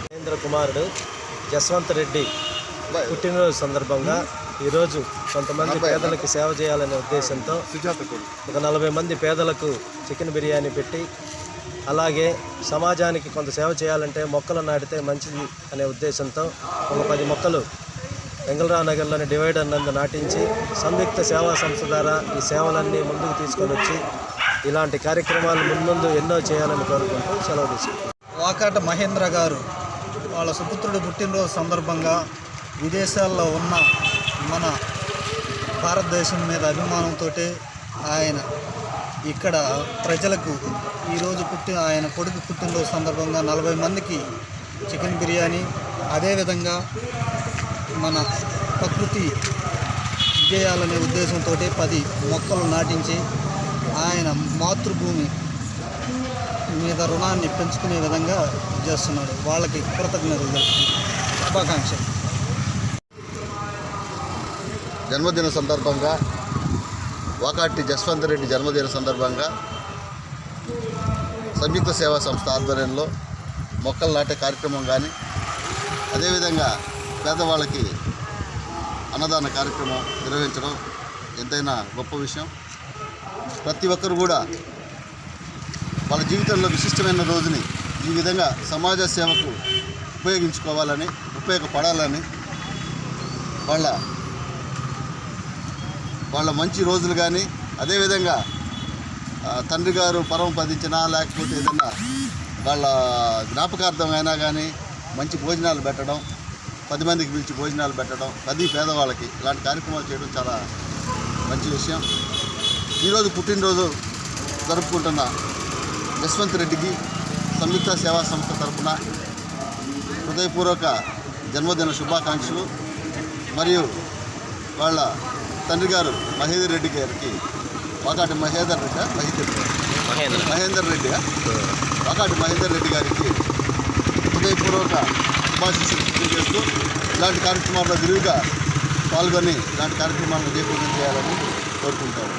మహేంద్ర కుమారుడు జస్వంత్ రెడ్డి పుట్టినరోజు సందర్భంగా ఈరోజు కొంతమంది పేదలకు సేవ చేయాలనే ఉద్దేశంతో ఒక నలభై మంది పేదలకు చికెన్ బిర్యానీ పెట్టి అలాగే సమాజానికి కొంత సేవ చేయాలంటే మొక్కలు నాటితే మంచిది అనే ఉద్దేశంతో ఒక పది మొక్కలు వెంగళరావు నగర్లోని డివైడర్ నందు నాటించి సంయుక్త సేవా సంస్థ ద్వారా ఈ సేవలన్నీ ముందుకు తీసుకొని వచ్చి ఇలాంటి కార్యక్రమాలు మున్ముందు ఎన్నో చేయాలని కోరుకుంటూ సెలవు తీసుకుంటాం వాకాట మహేంద్ర గారు వాళ్ళ సుపుత్రుడు పుట్టినరోజు సందర్భంగా విదేశాల్లో ఉన్న మన భారతదేశం మీద అభిమానంతో ఆయన ఇక్కడ ప్రజలకు ఈరోజు పుట్టి ఆయన కొడుకు పుట్టినరోజు సందర్భంగా నలభై మందికి చికెన్ బిర్యానీ అదేవిధంగా మన ప్రకృతి విజయాలనే ఉద్దేశంతో పది మొక్కలు నాటించి ఆయన మాతృభూమి మీద రుణాన్ని పెంచుకునే విధంగా చేస్తున్నాడు. వాళ్ళకి కృతజ్ఞతలు శుభాకాంక్ష జన్మదిన సందర్భంగా వాకాటి జస్వంత్ రెడ్డి జన్మదిన సందర్భంగా సంయుక్త సేవా సంస్థ ఆధ్వర్యంలో మొక్కలు నాటే కార్యక్రమం కానీ అదేవిధంగా పేదవాళ్ళకి అన్నదాన కార్యక్రమం నిర్వహించడం ఎంతైనా గొప్ప విషయం. ప్రతి ఒక్కరు కూడా వాళ్ళ జీవితంలో విశిష్టమైన రోజుని ఈ విధంగా సమాజ సేవకు ఉపయోగించుకోవాలని ఉపయోగపడాలని వాళ్ళ వాళ్ళ మంచి రోజులు కానీ అదేవిధంగా తండ్రి గారు పరమ పదించినా లేకపోతే ఏదైనా వాళ్ళ జ్ఞాపకార్థం అయినా కానీ మంచి భోజనాలు పెట్టడం పది మందికి పిలిచి భోజనాలు పెట్టడం పది పేదవాళ్ళకి ఇలాంటి కార్యక్రమాలు చేయడం చాలా మంచి విషయం. ఈరోజు పుట్టినరోజు జరుపుకుంటున్న యశ్వంత్ రెడ్డికి సంయుక్త సేవా సంస్థ తరఫున హృదయపూర్వక జన్మదిన శుభాకాంక్షలు మరియు వాళ్ళ తండ్రి గారు మహేందర్ రెడ్డి గారికి వాకాటి మహేందర్ రెడ్డి మహేందర్ మహేందర్. రెడ్డి వాకాటి మహేందర్ రెడ్డి గారికి హృదయపూర్వక శుభాశిస్సులు తెలియజేస్తూ ఇలాంటి కార్యక్రమాల్లో విరివిగా పాల్గొని ఇలాంటి కార్యక్రమాలను జయప్రదం చేయాలని కోరుకుంటాము